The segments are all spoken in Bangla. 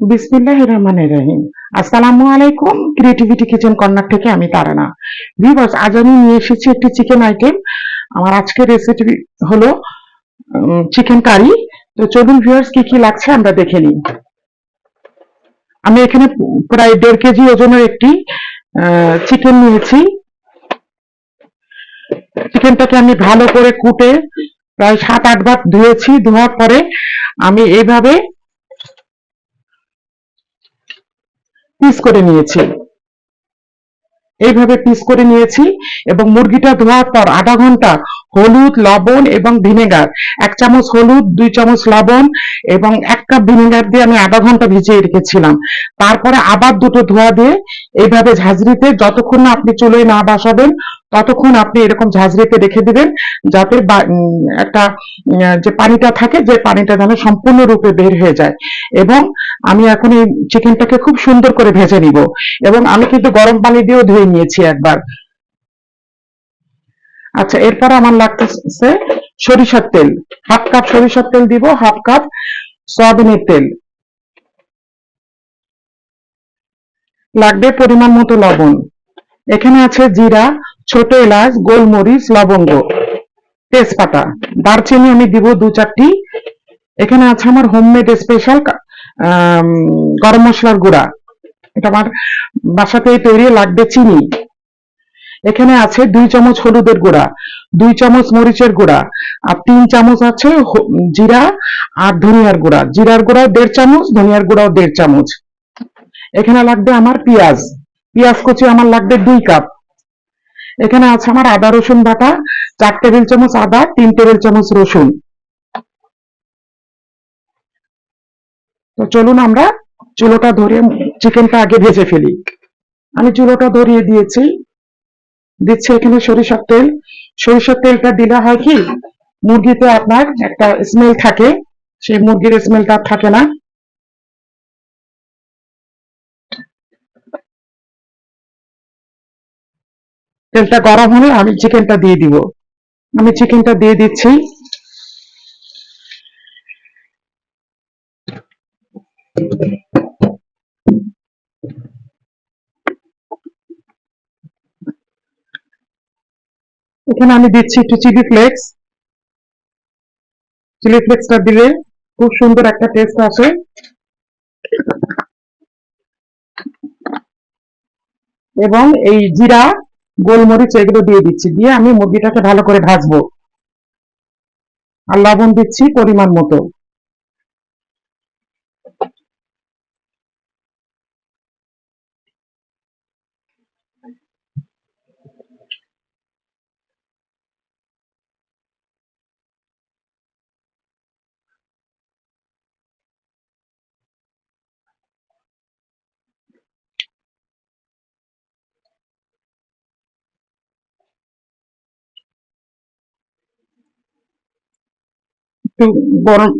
বিসমিল্লাহ রহমান রহিম। আসসালামু আলাইকুম ক্রিয়েটিভিটি কিচেন কর্নার থেকে আমি তারানা। ভিউয়ার্স আজ আমি নিয়ে এসেছি একটি চিকেন আইটেম আমার আজকের রেসিপি হলো চিকেন কারি তো চলুন ভিউয়ার্স কি কি লাগছে আমরা দেখে নিই। আমি এখানে প্রায় দেড় কেজি ওজনের একটি চিকেন নিয়েছি। চিকেনটাকে আমি ভালো করে কুটে প্রায় সাত আট বার ধুয়েছি। ধোয়ার পরে আমি এইভাবে পিস করে নিয়েছি। এইভাবে পিস করে নিয়েছি এবং মুরগিটা ধোয়ার পর আধা ঘণ্টা হলুদ, লবণ এবং ভিনেগার, এক চামচ হলুদ, দুই চামচ লবণ এবং এক কাপ ভিনেগার দিয়ে আমি আধা ঘণ্টা ভিজিয়ে রেখেছিলাম। তারপরে আবার দুটো ধোয়া দিয়ে এইভাবে ঝাঁঝরিতে যতক্ষণ না আপনি চুলোয় না বসাবেন ততক্ষণ আপনি এরকম ঝাঁঝরিতে রেখে দিবেন, যাতে একটা যে পানিটা থাকে, যে পানিটা যেন সম্পূর্ণরূপে বের হয়ে যায়। এবং আমি এখন এই চিকেনটাকে খুব সুন্দর করে ভেজে নিব। এবং আমি কিন্তু গরম পানি দিয়েও ধুয়ে নিয়েছি একবার। আচ্ছা এরপর আমার লাগতেছে সরিষার তেল। হাফ কাপ সরিষার তেল দিব, হাফ কাপ সয়াবিনের তেল। লাগবে পরিমাণ মতো লবণ। এখানে আছে জিরা ছোট এলাচ, গোলমরিচ, লবঙ্গ। তেজপাতা। দারচিনি আমি দিব দু চারটি। এখানে আছে আমার হোমমেড স্পেশাল গরম মশলার গুঁড়া। এটা আমার বাসাতেই তৈরি, লাগবে চিনি। এখানে আছে দুই চামচ হলুদের গুঁড়া, দুই চামচ মরিচের গুঁড়া আর তিন চামচ আছে জিরা আর ধনিয়ার গুঁড়া। জিরার গুঁড়াও দেড় চামচ, ধনিয়ার গুঁড়াও দেড় চামচ। এখানে লাগবে আমার পেঁয়াজ। পেঁয়াজ কুচি আমার লাগবে দুই কাপ। এখানে আছে আমার আদা, রসুন বাটা, চার টেবিল চামচ আদা, তিন টেবিল চামচ রসুন। তো চলুন আমরা চুলোটা ধরে চিকেনটা আগে ভেজে ফেলি। আমি চুলোটা ধরিয়ে দিয়েছি। দিচ্ছি এখানে সরিষার তেল। সরিষার তেলটা দিলে হয় কি, মুরগিতে আপনার একটা স্মেল থাকে। সেই মুরগির স্মেলটা থাকে না। তেলটা গরম হলে আমি চিকেনটা দিয়ে দিব। আমি চিকেনটা দিয়ে দিচ্ছি। এখানে আমি দিচ্ছি একটু চিলি ফ্লেক্স। চিলি ফ্লেক্সটা দিলে খুব সুন্দর একটা টেস্ট আসে। এবং এই জিরা গোলমরিচ এগুলো দিয়ে দিচ্ছি। দিয়ে আমি মুরগিটাকে ভালো করে ভাজবো। আর লবণ দিচ্ছি পরিমাণ মতো। একটু গরম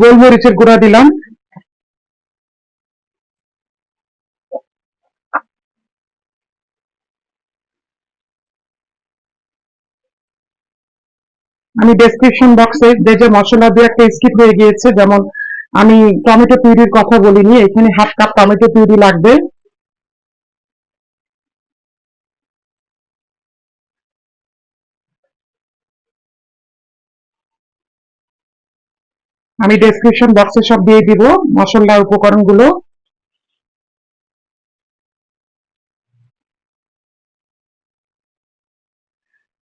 গোলমরিচের গুঁড়া দিলাম। আমি ডেসক্রিপশন বক্সে যে যে মশলা দিয়ে একটা স্কিপ হয়ে গিয়েছে, যেমন আমি টমেটো পিউরির কথা বলিনি, এখানে হাফ কাপ টমেটো পিউরি লাগবে। আমি ডেসক্রিপশন বক্সে সব দিয়ে দিব মশলা উপকরণগুলো।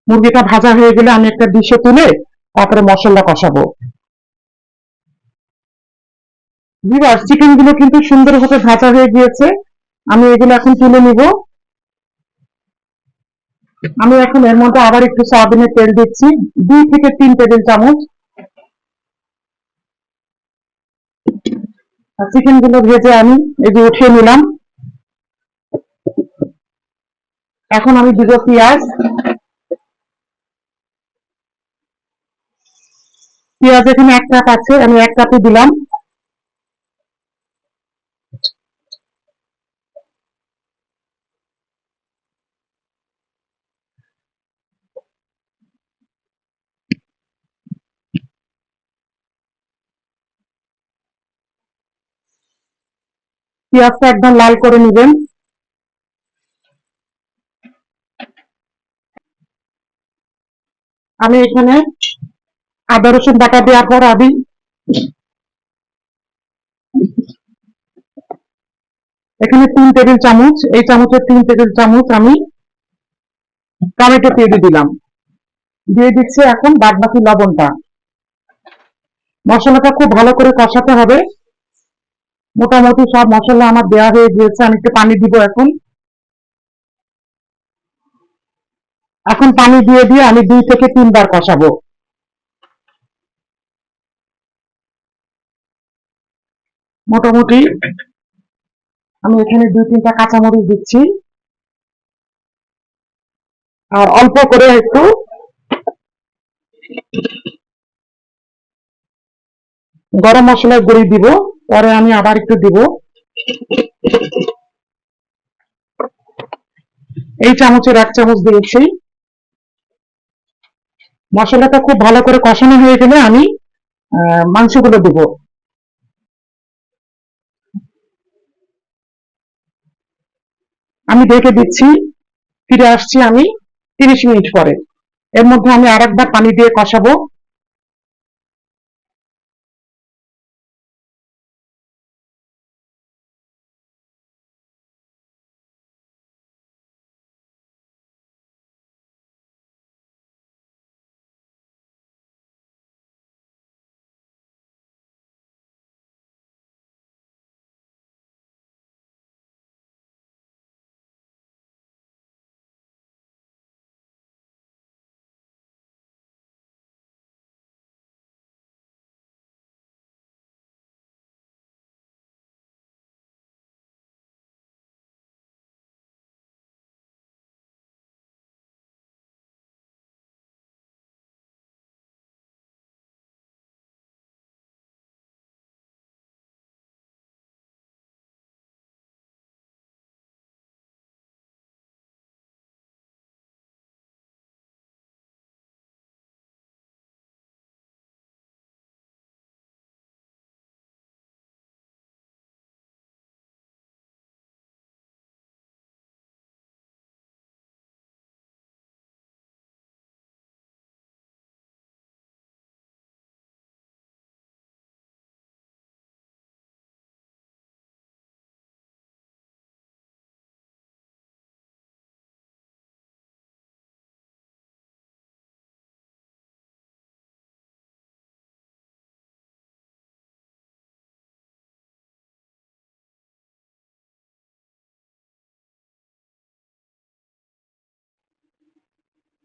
মুরগিটা ভাজা হয়ে গেলে আমি একটা ডিশে তুলে তারপরে মশলা কষাবো। চিকেনগুলো কিন্তু সুন্দরভাবে ভাজা হয়ে গিয়েছে। আমি এগুলো এখন তুলে নিব। আমি এখন এর মধ্যে আবার একটু সয়াবিনের তেল দিচ্ছি, দুই থেকে তিন টেবিল চামচ। চিকেনগুলো ভেজে আমি এই যে উঠিয়ে নিলাম। এখন আমি দুটো পেঁয়াজ পেঁয়াজ এখানে এক কাপ আছে, আমি এক কাপে দিলাম। পেঁয়াজটা একদম লাল করে নেবেন। আমি এখানে আদা, রসুন, বাটা দেওয়ার পর আমি এখানে তিন টেবিল চামচ, এই চামচের তিন টেবিল চামচ আমি টমেটো পেঁড়ে দিলাম। দিয়ে দিচ্ছি এখন বাদ বাকি লবণটা। মশলাটা খুব ভালো করে কষাতে হবে। মোটামুটি সব মশলা আমার দেওয়া হয়ে গিয়েছে, আমি একটু পানি দিব এখন। এখন পানি দিয়ে দিয়ে আমি দুই থেকে তিনবার কষাবো। মোটামুটি আমি এখানে দুই তিনটা কাঁচামরিচ দিচ্ছি। আর অল্প করে একটু গরম মশলার গুঁড়ি দিব। পরে আমি আবার একটু দিব। এই চামচের এক চামচ দিয়েছি। মশলাটা খুব ভালো করে কষানো হয়ে গেলে আমি মাংসগুলো দিব। আমি দেখে দিচ্ছি। ফিরে আসছি আমি তিরিশ মিনিট পরে। এর মধ্যে আমি আরেকবার পানি দিয়ে কষাবো।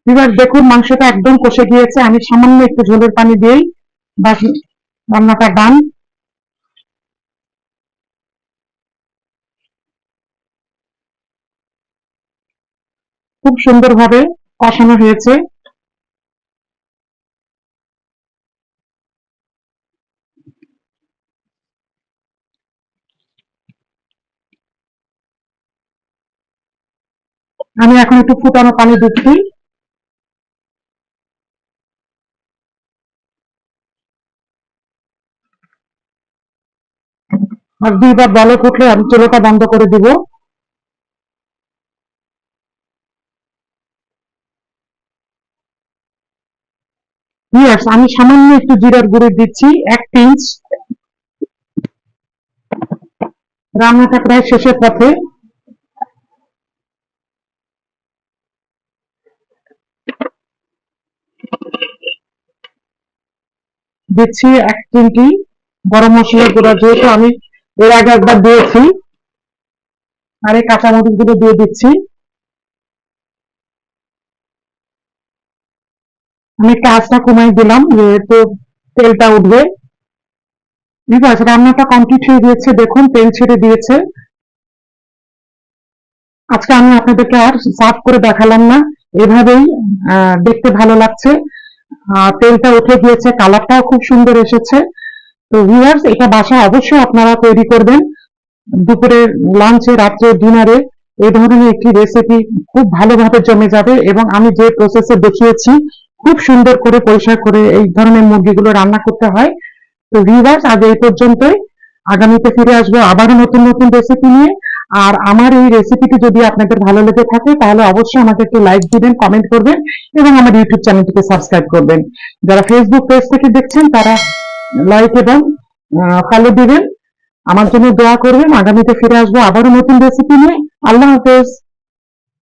এবার দেখুন মাংসটা একদম কষে গিয়েছে। আমি সামান্য একটু ঝোলের পানি দিয়েই রান্নাটা ডান। খুব সুন্দরভাবে কষানো হয়েছে। আমি এখন একটু ফুটানো পানি দিচ্ছি। আর দুইবার বলে উঠলে আমি চুলোটা বন্ধ করে দিব। আমি সামান্য একটু জিরার গুঁড়ো দিচ্ছি, এক পিঞ্চ। রান্নাটা প্রায় শেষের পথে। দিচ্ছি এক চিমটি গরম মশলার গুঁড়া, যেহেতু আমি এর আগে একবার দিয়েছি। আর এই কাঁচামরিচগুলো দিয়ে দিচ্ছি। আমি কাজটা কমাই দিলাম, যেহেতু তেলটা উঠবে। ঠিক আছে রান্নাটা কমপ্লিট হয়ে গিয়েছে, দেখুন, তেল ছেড়ে দিয়েছে। আজকে আমি আপনাদেরকে আর সার্ভ করে দেখালাম না। এভাবেই দেখতে ভালো লাগছে। তেলটা উঠে গিয়েছে, কালারটাও খুব সুন্দর এসেছে। তো ভিউয়ার্স এটা বাসায় অবশ্যই আপনারা তৈরি করবেন। দুপুরের লাঞ্চে রাত্রে ডিনারে এই ধরনের একটি রেসিপি খুব ভালোভাবে জমে যাবে এবং আমি যে প্রসেসে দেখিয়েছি, খুব সুন্দর করে পরিষ্কার করে এই ধরনের মুরগিগুলো রান্না করতে হয়। তো ভিউয়ার্স আজ এই পর্যন্তই। আগামীতে ফিরে আসব আবারও নতুন নতুন রেসিপি নিয়ে। আর আমার এই রেসিপিটি যদি আপনাদের ভালো লেগে থাকে, তাহলে অবশ্যই আমাকে একটু লাইক দিবেন কমেন্ট করবেন এবং আমার ইউটিউব চ্যানেলটিকে সাবস্ক্রাইব করবেন। যারা ফেসবুক পেজ থেকে দেখছেন, তারা লাইক এবং ফলো দিবেন। আমার জন্য দোয়া করবেন। আগামীতে ফিরে আসব আবারও নতুন রেসিপি নিয়ে। আল্লাহ হাফেজ।